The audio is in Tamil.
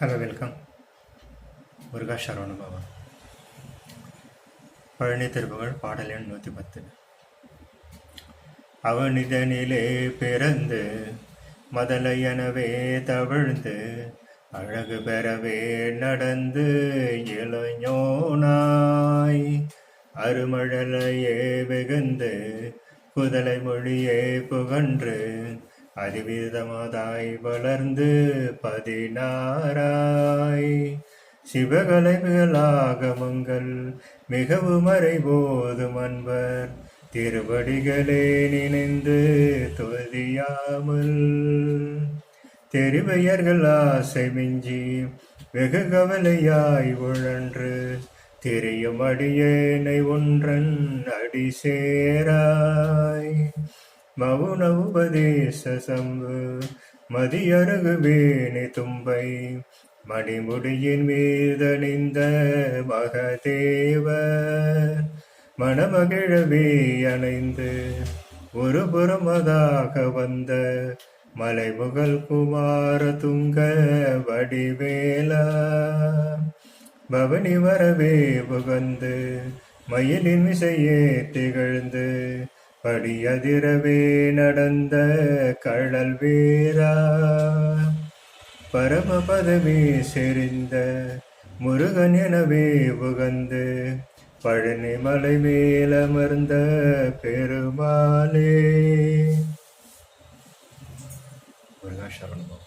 ஹலோ வெல்கம் முருகா சரவண பவன் பழனி திருப்புகள் பாடல் எண் நூற்றி பத்து அவனிதனிலே பிறந்து மதலையனவே தவிழ்ந்து அழகு பெறவே நடந்து இளைஞோனாய். அருமழலையே வெகுந்து குதலை மொழியே புகன்று அதிவிதமதாய் வளர்ந்து பதினாராய் சிவகலைகளாகமங்கள் மிகவும் அறிவோதும் அன்பர் திருவடிகளே நினைந்து துதியாமல். தெரிவையர்கள் ஆசை மிஞ்சி வெகு கவலையாய் உழன்று திரியும் அடியேனை ஒன்றன் அடி சேராய் மௌன உபதேச மதியருகு வேணி தும்பை மணிமுடியின் மீதணிந்த மகதேவ. மணமகிழவே அணைந்து ஒரு புறமதாக வந்த மலைமுகல் குமார துங்க வடிவேலா. பவனி வரவே புகந்து மயிலின் விசையே திகழ்ந்து படியதிரவே நடந்த கழல் வீரா பரம பதவி செறிந்த முருகன் எனவே உகந்து பழனி மலை மேலமர்ந்த பெருமாளே. முருகா சரணம்